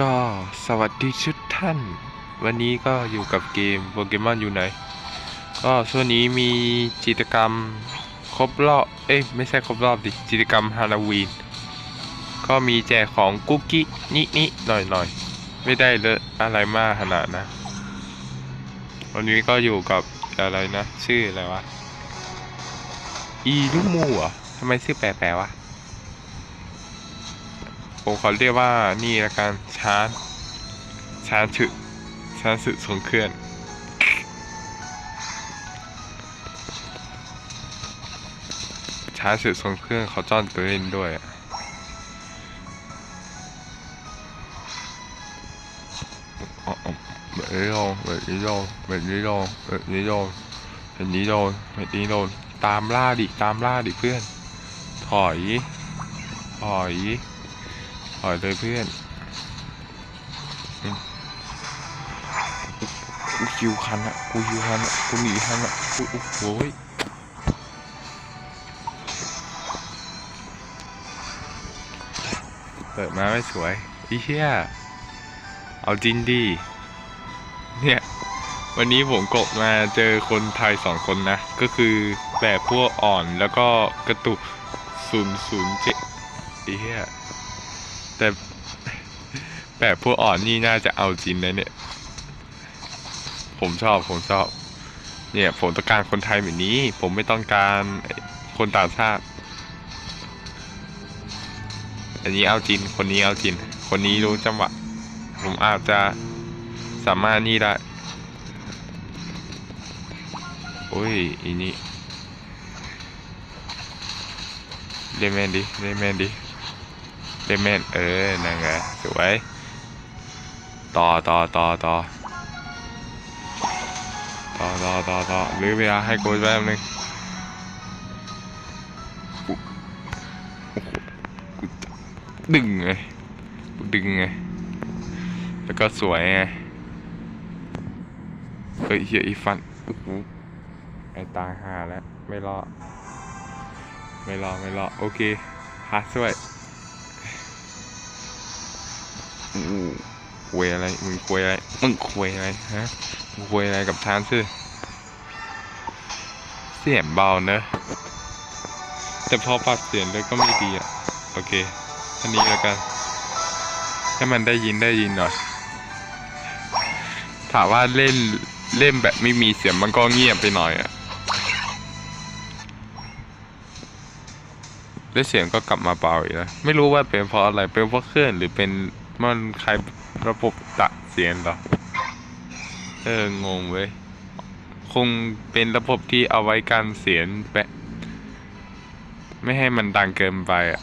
ก็สวัสดีชุดท่าน วันนี้ก็อยู่กับเกมโปเกมอนอยู่ไหน ก็ช่วงนี้มีกิจกรรมครบรอบ เอ้ยไม่ใช่ครบรอบดิกิจกรรมฮาโลวีน ก็มีแจกของกุ๊กกี้นินิหน่อยหน่อยๆไม่ได้เลอะอะไรมากขนาดนะ วันนี้ก็อยู่กับอะไรนะ ชื่ออะไรวะ อีลูกมูเหรอะทำไมชื่อแปลกๆวะ ผมขอเรียกว่านี่ละกันช้างช้างฉึช้างสึทรงเคลื่อนช้างสึทรงเครื่องเขาจ้อนตัวเล่นด้วยอะอ๋ออ๋อแบบนี้โลงแบบนี้โลงแบบนี้โลงแบบนี้โลงแบบนี้ลงแบบนี้ลตามล่าดิตามล่าดิเพื่อน ถอย ถอย ถอยเลยเพื่อนอืมกูคิวคันอะกูคิวคันอะกูหนีคันอะกูโอ้โหยเปิดมาไม่สวยอีเหี้ยเอาจริงดิเนี่ย วันนี้ผมกบมาเจอคนไทยสองคนนะ ก็คือแบบพวกอ่อนแล้วก็กระตุกศูนย์ศูนย์เจ็ดอีเหี้ย แต่แบบพวกอ่อนนี่น่าจะเอาจริงนะเนี่ย ผมชอบผมชอบ เนี่ย ผมต้องการคนไทยแบบนี้ ผมไม่ต้องการคนต่างชาติ อันนี้เอาจริง คนนี้เอาจริง คนนี้รู้จังหวะ ผมอาจจะสามารถนี่ได้โอ้ยอีนี่เล่นแมนดิเล่นแมนดิ เล่นแม่นเออนั่นไงสวย ต่อต่อต่อต่อต่อต่อต่อต่อหรือเวลาให้กูแป๊บนึงดึงไงดึงไง แล้วก็สวยไง เฮ้ยเฮียอีฟันโอ้โหไอตาหาแล้ว ไม่รอ ไม่รอ ไม่รอ โอเคพาร์ดสวย คุยอะไร มึงคุยอะไร มึงคุยอะไรฮะ มึงคุยอะไรกับทานซื่อเสียงเบาเนอะ แต่พอปรับเสียงเลยก็ไม่ดีอะ โอเคอันนี้แล้วกัน ให้มันได้ยินได้ยินหน่อย ถามว่าเล่นเล่นแบบไม่มีเสียงมันก็เงียบไปหน่อยอะแล้วเสียงก็กลับมาเบาอีกแล้วไม่รู้ว่าเป็นเพราะอะไร เป็นเพราะเครื่องหรือเป็น มันใครระบบตัดเสียงหรอ เออ งงเว้ย คงเป็นระบบที่เอาไว้กันเสียงแปะ ไม่ให้มันดังเกินไปอะ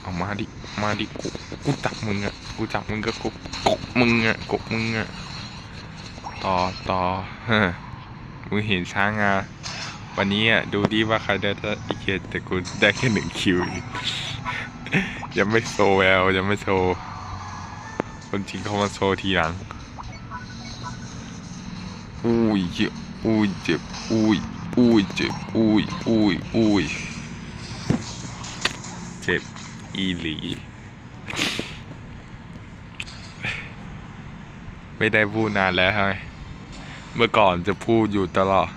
เอามาดิ มาดิ กู กูจับมึงอะ กูจับมึงก็กูกบมึงอะกบมึงอะ ต่อต่อเฮ้อมึงเห็นช้างอะ วันนี้อะดูดีว่าใครได้ถ้าอีกเยแต่กูได้แค่หนึ่งคิว ยังไม่โซแววยังไม่โซคนจริงเขามาโซทีหลัง อุ้ยเจ็บอุ้ยเจ็บอุ้ยอุ้ยเจ็บอุ้ยอุ้ยอุ้ยเจ็บอีหลีไม่ได้พูดนานแล้วใช่ไหมเมื่อก่อนจะพูดอยู่ตลอด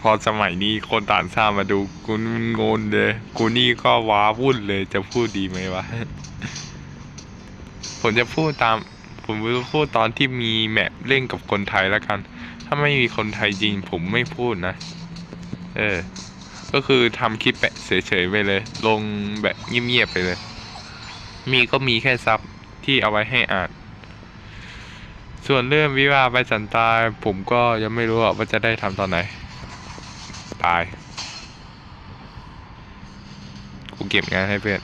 พอสมัยนี้คนต่างชาติมาดูกูงงเลย กูนี่ก็ว้าวุ่นเลยจะพูดดีไหมวะ ผมจะพูดตาม ผมจะพูดตอนที่มีแมปเล่นกับคนไทยแล้วกัน ถ้าไม่มีคนไทยจริงผมไม่พูดนะ เออ ก็คือทำคลิปแปะเฉยๆไปเลย ลงแบบเงียบๆไปเลย มีก็มีแค่ซับที่เอาไว้ให้อ่านส่วนเรื่องวิวาไปสันตายผมก็ยังไม่รู้ว่าจะได้ทำตอนไหน ตาย กูเก็บงานให้เพื่อน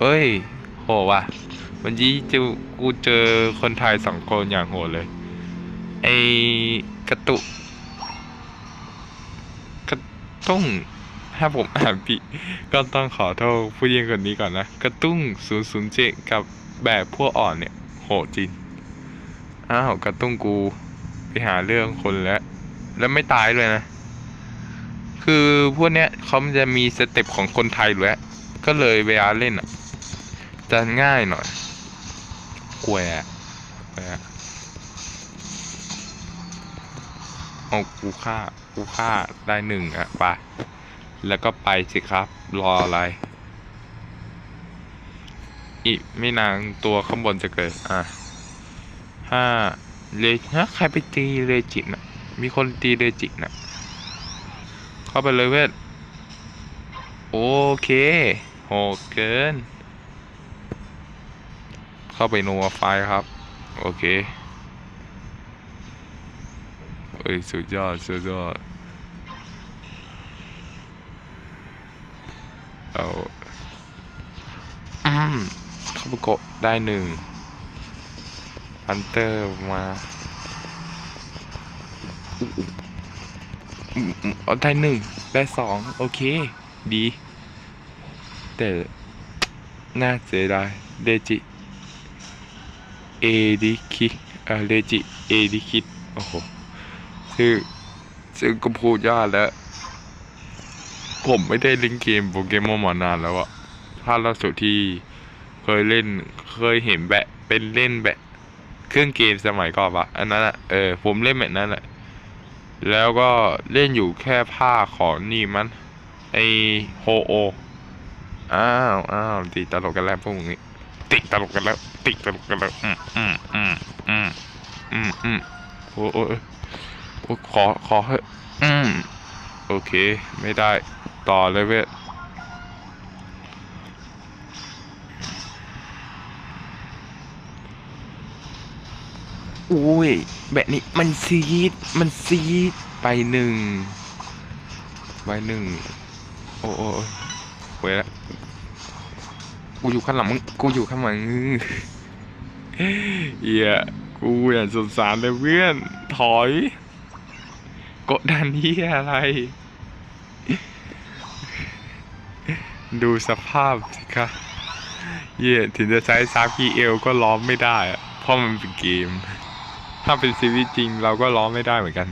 เฮ้ย โหว่ะ วันนี้เจอกูเจอคนไทยสองคนอย่างโหดเลย ไอ้กระตุกกระตุ้งถ้าผมอ่านผิดก็ต้องขอโทษผู้หญิงคนนี้ก่อนนะ กระตุ้ง0 0 7กับแบบพวกอ่อนเนี่ย โหดจริง อ้าว กระตุ้งกูไปหาเรื่องคนแล้ว แล้วไม่ตายเลยนะ คือพวกเนี้ยเขามันจะมีสเต็ปของคนไทยอยู่แล้วก็เลยเวลาเล่นอะจะง่ายหน่อยแกวะแกวะเอากูฆ่ากูฆ่าได้หนึ่งอะไปแล้วก็ไปสิครับ รออะไร อีกไม่นานตัวข้างบนจะเกิด อะห้าเลฮะใครไปตีเลจิน่ะ มีคนตีเลจิน่ะเข้าไปเลยเว้ยโอเคโหเกิน เข้าไปนัวไฟครับ โอเคเอ้ยสุดยอดสุดยอดเอาเข้าไปกดได้หนึ่งพันเตอร์มา ได้หนึ่งได้สองโอเค ดี แต่น่าเสียดายเดจิเอดิคิเอเลจิเอดิคิดโอ้โหชื่อชื่อก็พูดยากแล้ว ผมไม่ได้เล่นเกมโปเกมอนมานานแล้วอะภาล่าสุดที่เคยเล่นเคยเห็นแบะเป็นเล่นแบะ เครื่องเกมสมัยก่อนปะอันนั้นอะเออผมเล่นแบบนั้นแหละ แล้วก็เล่นอยู่แค่ผ้าของนี่มัน ไอโฮโอ อ้าวอ้าวตีตลกกันแล้วพวกนี้ ติดตลกกันแล้ว ติดตลกกันแล้ว อืมอืมอืมอืมอืมอืมโอ้โอ้ขอ ขอให้อืม โอเค ไม่ได้ ต่อเลยเว้ย อุ้ย แบบนี้มันซีด มันซีด ไปหนึ่ง ไปหนึ่ง โอ้โอ้โอ้เว้ยละกูอยู่ข้างหลังมึง กูอยู่ข้างหลังมึงเหี้ย กูอยากสงสารเลยเพื่อน ถอย กดดันที่อะไร ดูสภาพสิคะเหี้ยถึงจะใช้ซาพีเอลก็ล้อมไม่ได้ เพราะมันเป็นเกม ถ้าเป็นชีวิตจริงเราก็ล้อมไม่ได้เหมือนกัน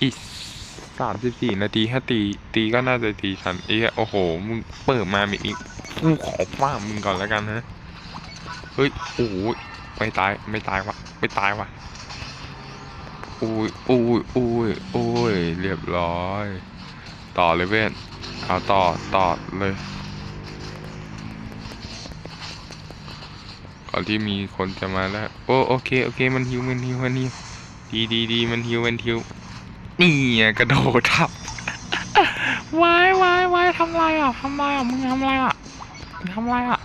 อีกสามสิบสี่นาทีถ้าตี ตีก็น่าจะตีทันเอ้ยโอ้โห มึงเปิดมามีอีกกูขอฟ้ามึงก่อนแล้วกันนะเฮ้ยโอ้ยไม่ตายไม่ตายวะไม่ตายวะอุ้ยอุ้ยอุ้ยอุ้ยเรียบร้อย ต่อเลยเว้นเอาต่อต่อเลย อนที่มีคนจะมาแล้ว โอ้โอเคโอเคมันฮิวมันฮิวมันฮิวดีดีดีมันฮิวมันฮิวนี่ไงกระโดดทับวายวายวายทำไรอะทำไรอะมึงทำไรอะทำไรอะ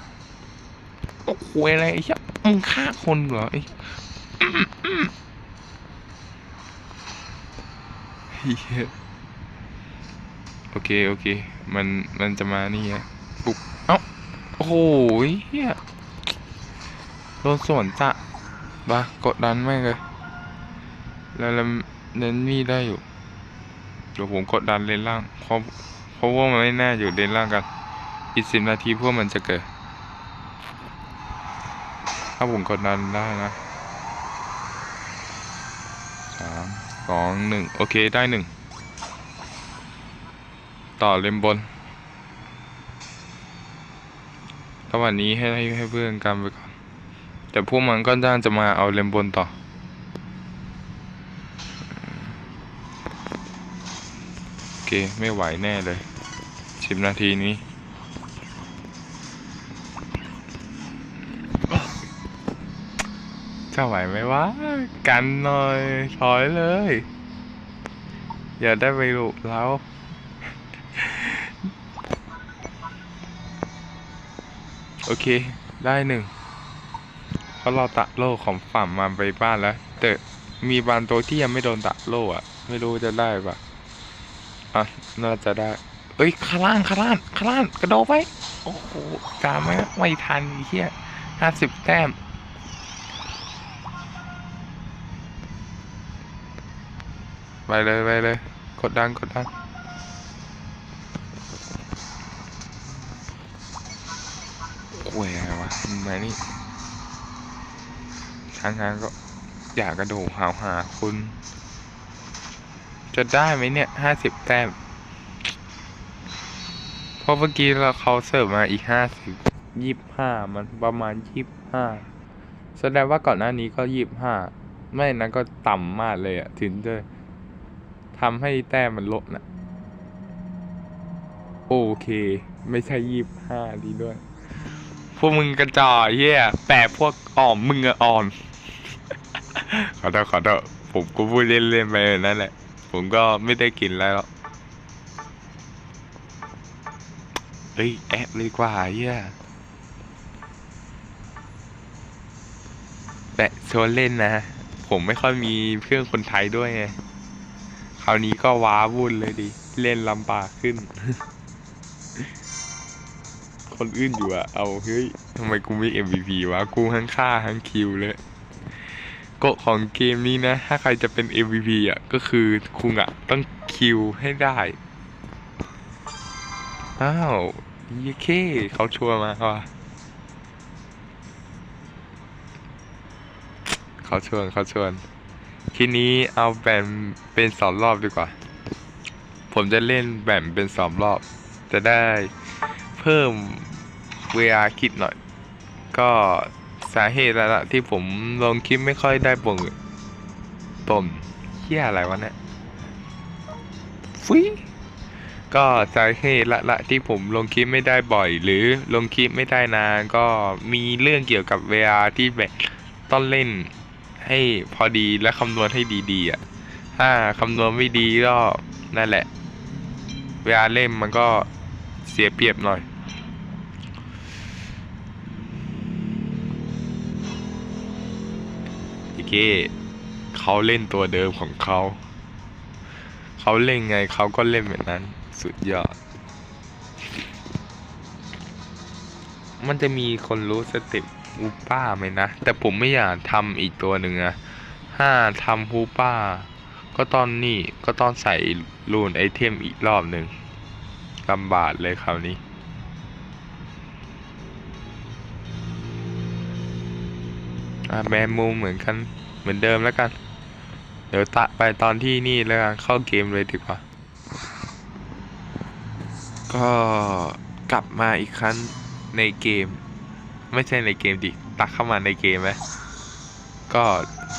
โอ้โหอะไรไอ้เหี้ยมึงฆ่าคนเหรอไอ้เหี้ยโอเคโอเค มันมันจะมานี่ไงปุ๊บเอ้าโอ้โหเฮีย โดนสวนจะบากดดันแม่งเลยแล้วเน้นนี่ได้อยู่ เดี๋ยวผมกดดันเลนล่างเพราะเพราะว่ามันไม่แน่อยู่เลนล่างกัน อีกสิบนาทีพวกมันจะเกิด ถ้าผมกดดันได้นะสามสองหนึ่งโอเคได้หนึ่งต่อเลนบนระหว่างนี้ให้ให้เพื่อนกันไปก่อน แต่พวกมันก็น่าจะมาเอาเลนบนต่อ โอเค ไม่ไหวแน่เลยสิบนาทีนี้ จะไหวไหมวะ กันหน่อยถอยเลย อย่าได้ไปหลุดแล้วโอเค ได้หนึ่ง เพราะเราตะโล่ของฝั่งมาไปบ้านแล้ว แต่มีบางตัวที่ยังไม่โดนตะโล่อะไม่รู้จะได้ปะอะน่าจะได้ เอ้ยข้างล่างข้างล่างข้างล่างกระโดดไปโอ้โหตามไหมไม่ทันเฮียห้าสิบแต้มไปเลยไปเลย กดดันกดดันโอ้ยอะวะมึงมานี่ ทางงานก็อยากกระโดดหาวหาคุณ จะได้ไหมเนี่ยห้าสิบแต้มเพราะเมื่อกี้เราเขาเสิร์ฟมาอีกห้าสิบยี่ห้ามันประมาณยี่ห้าแสดงว่าก่อนหน้านี้ก็ยี่ห้าไม่นั้นก็ต่ำมากเลยอะถึงจะทำให้แต้มมันลดนะโอเค ไม่ใช่ยี่ห้าดีด้วย พวกมึงกระจอกเฮียแปะพวกอ่อมมึงอะอ่อน ขอโทษขอโทษผมก็พูดเล่นๆไปนั่นแหละ ผมก็ไม่ได้กินอะไรหรอกเฮ้ยแอบเลยดีกว่าเฮียแต่ชวนเล่นนะ ผมไม่ค่อยมีเพื่อนคนไทยด้วยไงคราวนี้ก็ว้าวุ่นเลยดิ เล่นลำบากขึ้น คนอื่นอยู่อะเอา เฮ้ยทำไมกูไม่ MVP วะ กูทั้งฆ่าทั้งคิวเลย กฎของเกมนี้นะ ถ้าใครจะเป็น MVP อะ ก็คือคุณอะ ต้องคิวให้ได้ อ้าวเยเคเขาชัวร์มาว่ะเขาชวนเขาชวน ทีนี้เอาแบ่งเป็นสองรอบดีกว่า ผมจะเล่นแบ่งเป็นสองรอบ จะได้เพิ่มเวลาคิดหน่อย ก็ สาเหตุแล้วล่ะที่ผมลงคลิปไม่ค่อยได้บ่งต้นเฮียอะไรวะเนี่ยฟุยก็สาเหตุละละที่ผมลงคลิปไม่ได้บ่อย หรือลงคลิปไม่ได้นานก็มีเรื่องเกี่ยวกับเวลาที่แบบต้องเล่นให้พอดีและคำนวณให้ดีๆอะถ้าคำนวณไม่ดีก็นั่นแหละ เวลาเล่นมันก็เสียเปรียบหน่อย เก้เขาเล่นตัวเดิมของเขา เขาเล่นไงเขาก็เล่นแบบนั้น สุดยอด มันจะมีคนรู้สเต็ปฮูป้าไหมนะ แต่ผมไม่อยากทำอีกตัวหนึ่งอะถ้าทำฮูป้า ก็ตอนนี้ก็ต้องใส่รูนไอเทมอีกรอบหนึ่งลำบากเลยคราวนี้ แมนมุมเหมือนกันเหมือนเดิมแล้วกัน เดี๋ยวตะไปตอนที่นี่แล้วกันเข้าเกมเลยดีกว่า ก็กลับมาอีกครั้งในเกม ไม่ใช่ในเกมดิ ตักเข้ามาในเกมไหมก็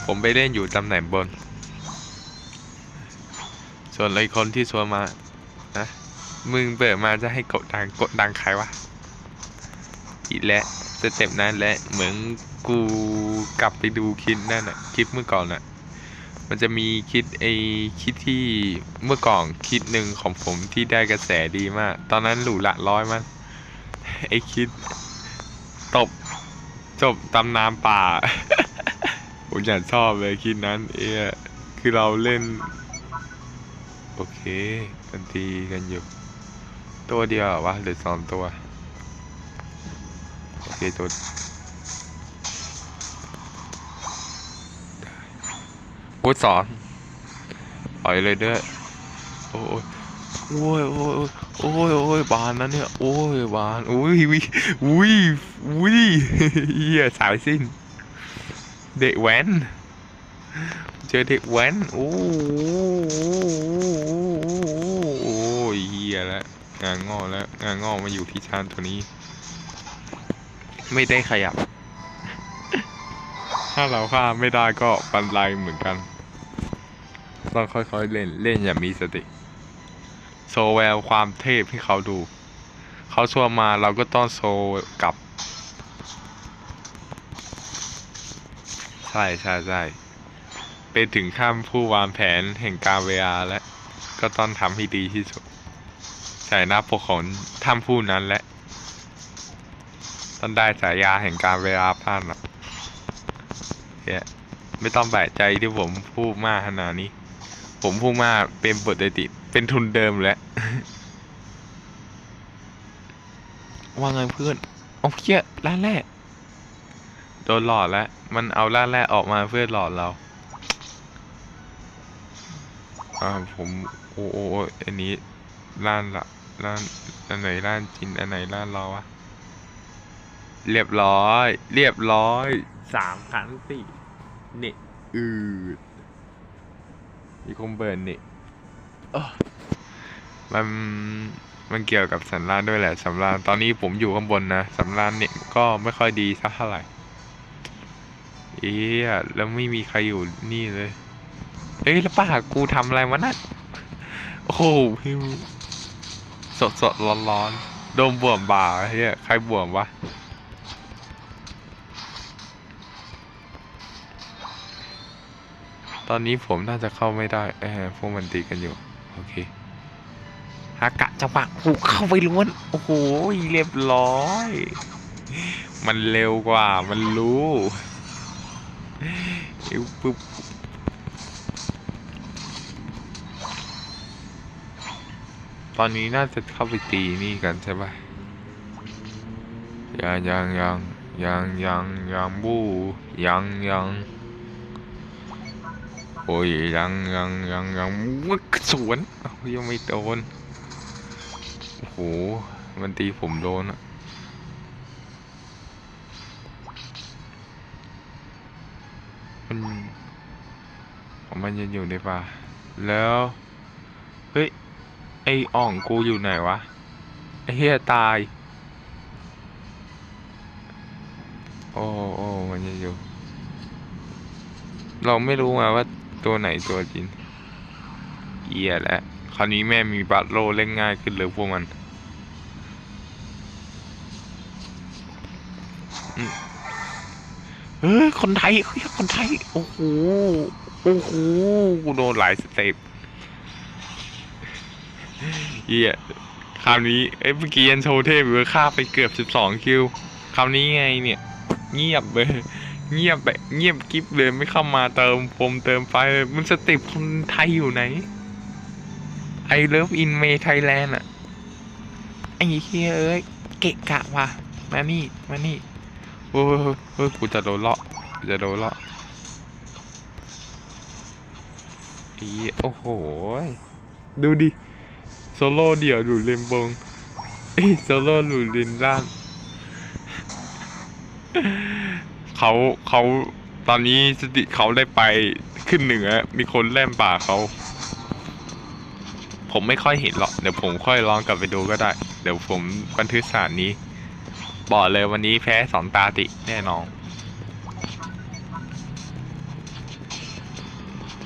ผมไปเล่นอยู่ตำแหน่งบน ส่วนไอคนที่ชวนมานะมึงเปิดมาจะให้กดดังกดดังใครวะอีกแล้วสเต็ปนั้นและเหมือน กูกลับไปดูคลิปนั่นน่ะคลิปเมื่อก่อนน่ะ มันจะมีคลิปไอคลิปที่เมื่อก่อนคลิปหนึ่งของผมที่ได้กระแสดีมาก ตอนนั้นหลูละร้อยมันไอคลิปตบจบตำนานป่าผมอยากชอบเลยคลิปนั้น เอยคือเราเล่น โอเคกันตีกันอยู่ ตัวเดียวหรอวะหรือสองตัวโอเคตัว โอ้ยสอนปล่อยเลยเด้อโอ้ยโอ้ยโอ้ยโอ้ยโอ้ยบานนะเนี่ยโอ้ยบานอุ้ยวิอุ้ยอุ้ยเฮียสายสิ้น เด็กแว้นเจอเด็กแว้นโอ้โอ้ยเฮียแล้วงานงอกแล้วงานงอกมาอยู่ที่ชานตัวนี้ ไม่ได้ขยับ ถ้าเราฆ่าไม่ได้ก็บันไลเหมือนกัน ต้องค่อยๆเล่นเล่นอย่างมีสติ โซแววความเทพให้เขาดู เขาชวนมาเราก็ต้องโซกลับ ใช่ใช่ใช่เป็นถึงข้ามผู้วางแผนแห่งการเวลาและ ก็ต้องทำให้ดีที่สุดใช่หน้าปกของท่านผู้นั้นและต้องได้ฉายาแห่งการเวลาผ่านอะเฮียไม่ต้องแปลกใจที่ผมพูดมากขนาดนี้ ผมพูดมาเป็นปกติเป็นทุนเดิมแล้ว ว่าไงเพื่อนโอ้เฮียล้านแรกโดนหลอดแล้ว มันเอาล้านแรกออกมาเพื่อหลอดเราอ่าผมโอ้โอ้อันนี้ล้านละล้านอันไหนล้านจินอันไหนล้านเราอะเรียบร้อย เรียบร้อยสามพันสี่เน็ตอืด มีคมเบิร์นน็ตเออมันมันเกี่ยวกับสันรานด้วยแหละสำรานตอนนี้ผมอยู่ข้างบนนะสำรานเนี่ยก็ไม่ค่อยดีสักเท่าไหร่ เอ๊ะแล้วไม่มีใครอยู่นี่เลย เอ้ยแล้วป้ากูทำอะไรวะนั่นโอ้โหพิมสดสดร้อนร้อนๆโดมบ่วมบ่าเฮียใครบวมวะ ตอนนี้ผมน่าจะเข้าไม่ได้เออพวกมันตีกันอยู่ โอเคฮากะจังหวะกูเข้าไปล้วน โอ้โห เรียบร้อย มันเร็วกว่า มันรู้เอ้วปุ๊บตอนนี้น่าจะเข้าไปตีนี่กันใช่ปะยังยังยังยังยังยังบูยังยัง โอ้ยยังยังยังยังมึกสวนยังไม่โดนโอ้โหมันตีผมโดนอะมันมันยังอยู่ในป่าแล้วเฮ้ยไอ้อ่องกูอยู่ไหนวะไอ้เฮียตายโอ้โอ้มันยังอยู่ เราไม่รู้ไงว่า ตัวไหนตัวจริงเอียแล้วคราวนี้แม่มีบัตรโลเล่นง่ายขึ้นเลยพวกมันเฮ้ยคนไทยเฮ้ยคนไทย โอ้โห โอ้โห กูโดนหลายสเต็ปเฮียคราวนี้ เอ้ยเมื่อกี้ยันโชว์เทพเวอร์ค่าไปเกือบสิบสองคิว คราวนี้ไงเนี่ย เงียบเลย เงียบแบบเงียบกิ๊บเลยไม่เข้ามาเติมโฟมเติมไฟมันสติปคนไทยอยู่ไหน I love in May Thailand อะไอ้เฮียเอ้ยเกะกะว่ะมานี่มานี่โอ้ยเฮ้ยกูจะโดนเลาะจะโดนเลาะอีโอ้โห ดูดิ โซโล่เดี่ยวหลุดเลนบงเอ้ยโซโล่หลุดเลนล่าง เขาเขาตอนนี้สติเขาได้ไปขึ้นเหนือ มีคนแล่มป่าเขา ผมไม่ค่อยเห็นหรอกเดี๋ยวผมค่อยลองกลับไปดูก็ได้ เดี๋ยวผมบันทึกสารนี้ บอกเลยวันนี้แพ้สองตาติแน่นอน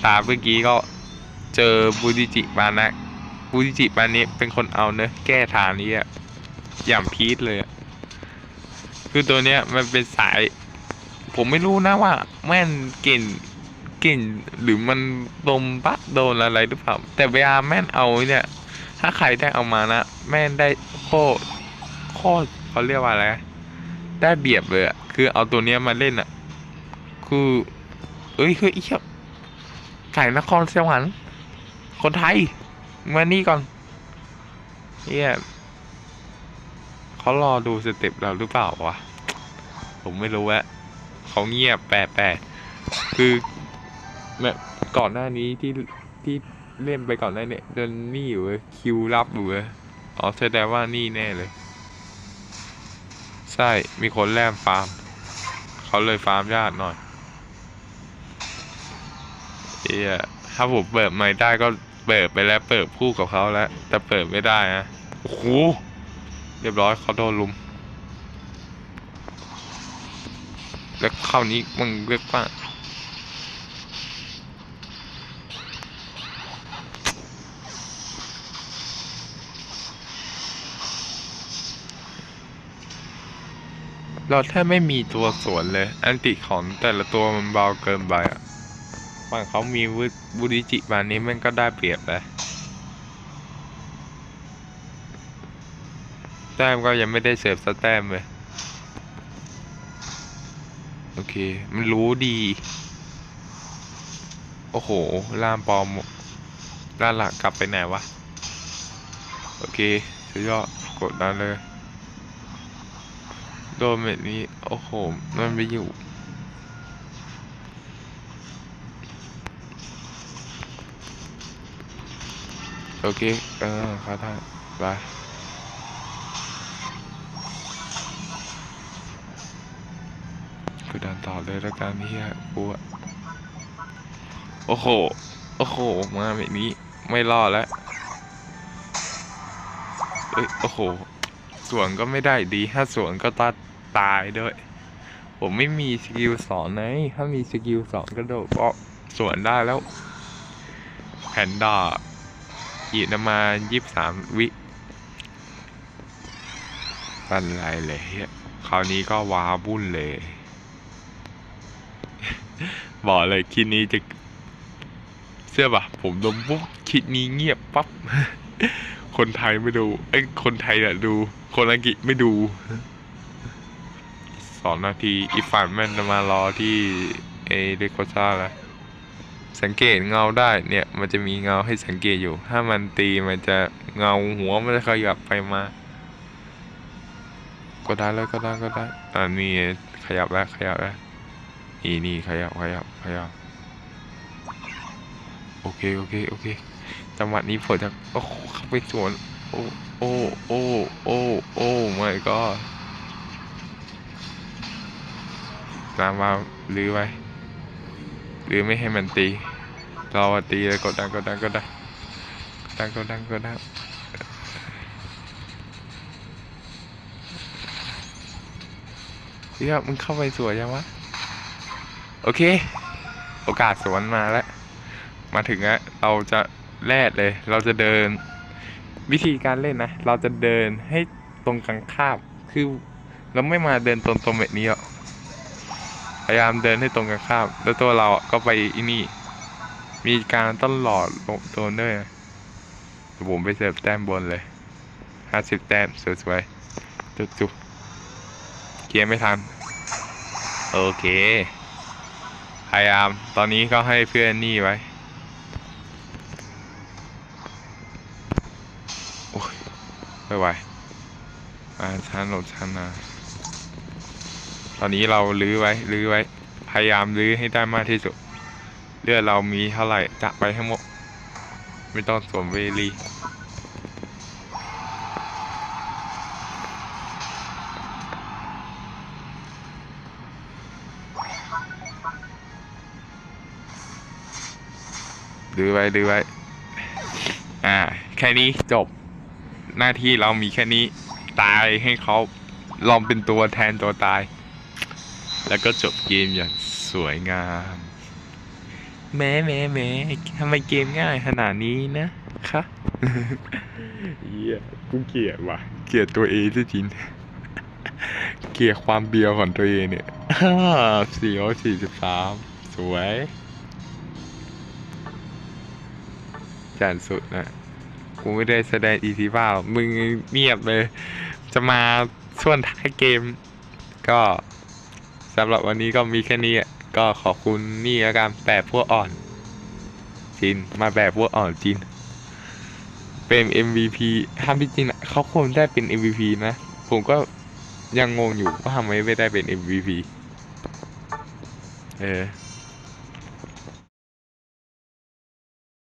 ตาเมื่อกี้ก็เจอบูดิจิมานะบูดิจิมานี้เป็นคนเอาเนื้อแก้ทางนี้อะอย่างพีคเลยคือตัวเนี้ยมันเป็นสาย ผมไม่รู้นะว่า แม่นกลิ่นกลิ่นหรือมันดมปะโดนอะไรหรือเปล่า แต่เวลาแม่นเอาเนี่ย ถ้าใครได้เอามานะแม่นได้โคตรโคตรเขาเรียกว่าอะไรได้เบียบเลยอะคือเอาตัวเนี้ยมาเล่นอะคือ เอ้ยคือไอ้เหี้ยไก่นครสวรรค์คนไทยมานี่ก่อนเฮียเขารอดูสเต็ปเราหรือเปล่าวะผมไม่รู้อะ เขาเงียบแปลกๆคือแบบก่อนหน้านี้ที่ที่เล่นไปก่อนหน้านี่ยเดินนี่อยู่เว้ยคิวรับอยู่เว้ยอ๋อแสดงว่านี่แน่เลย ใช่มีคนแลมฟาร์ม เขาเลยฟาร์มยากหน่อยเอียถ้าผมเปิดไม่ได้ก็เปิดไปแล้วเปิดคู่กับเขาแล้ว แต่เปิดไม่ได้นะโอ้โหเรียบร้อยเขาโดนลุม แล้วคราวนี้มึงเรียกว่าเราแทบไม่มีตัวสวนเลย อันติของแต่ละตัวมันเบาเกินไปอะฝั่งเขามีวุบุริจิมานี้มันก็ได้เปรียบเลยแต้มก็ยังไม่ได้เสิร์ฟสแต้มเลย โอเค มันรู้ดี โอ้โห ล่ามปลอม ล่าหลักกลับไปไหนวะ โอเคสุดยอดกดดันเลย โดนแบบนี้ โอ้โห มันไปอยู่ โอเค เออเข้าท่าไปน ต่อเลยแล้วกันเฮียกูอะโอ้โห โอ้โห มาแบบนี้ ไม่รอดแล้วเอ้ย โอ้โห สวนก็ไม่ได้ดี ถ้าสวนก็ตัดตายด้วย ผมไม่มีสกิลสอนไงถ้ามีสกิลสอนก็โดดก็สวนได้แล้วแพนด้าอีกนมายี่สามวิปันไรเลยเหี้ยคราวนี้ก็ว้าบุ่นเลย บอกเลยคลิดนี้จะเชื่อปะผมดมปุ๊บคลิดนี้เงียบปั๊บคนไทยไม่ดูเอ้คนไทยอะดู คนอังกฤษไม่ดูสองนาทีอีฟานแม่นจะมารอที่เอเดโกซ่าแล้วสังเกตเงาได้เนี่ยมันจะมีเงาให้สังเกตอยู่ ถ้ามันตีมันจะเงาหัวมันจะขยับไปมา ก็ได้แล้วก็ได้ก็ได้อ่านี่ขยับแล้วขยับแล้ว นี่นี่ขยับขยับขยับโอเคโอเคโอเคจังหวะนี้ผมจะโอ้เข้าไปสวนโอ้โอ้โอ้โอ้โอ้ไม่ก็ตามมาลื้อไว้ลื้อไม่ให้มันตีรอว่าตีเลยกดดันกดดันกดดันกดดันกดดันกดดันเฮ้ยมึงเข้าไปสวยยังวะ โอเค โอกาสสวนมาแล้ว มาถึงแล้วเราจะแลดเลย เราจะเดิน วิธีการเล่นนะ เราจะเดินให้ตรงกลางคาบ คือเราไม่มาเดินตรงตรงแบบนี้หรอก พยายามเดินให้ตรงกลางคาบ แล้วตัวเราก็ไปอีนี่ มีการต้นหลอดลงตัวด้วยนะผมไปเสิร์ฟแต้มบนเลย ห้าสิบแต้มสวยๆ จุ๊บๆเคลียร์ไม่ทัน โอเค พยายาม ตอนนี้ก็ให้เพื่อนนี่ไว้ โอ้ยไม่ไหวอ่าชันหลบชันนะตอนนี้เราลื้อไว้ ลื้อไว้ พยายามลื้อให้ได้มากที่สุด เลือดเรามีเท่าไหร่จะไปให้หมด ไม่ต้องสวมเวลี ดื้อไว้ดื้อไว้ อ่า แค่นี้จบ หน้าที่เรามีแค่นี้ ตายให้เขาลองเป็นตัวแทนตัวตาย แล้วก็จบเกมอย่างสวยงามแหม่แหม่แหม่ทำไมเกมง่ายขนาดนี้นะคะเหี้ยกูเกลียดว่ะ เกลียดตัวเองจริงๆเกลียดความเบียวของตัวเองเนี่ยสี่ร้อยสี่สิบสามสวย จานสุดนะกูไม่ได้แสดงอีทีบ้ามึงเงียบเลย จะมาส่วนท้ายเกม ก็สำหรับวันนี้ก็มีแค่นี้ก็ขอบคุณนี่แล้วกันแบบพวกอ่อนจินมาแบบพวกอ่อนจินเป็น MVP ถ้าพี่จินอะเขาควรได้เป็น MVP นะ ผมก็ยังงงอยู่ว่าทำไมไม่ได้เป็น MVP เออ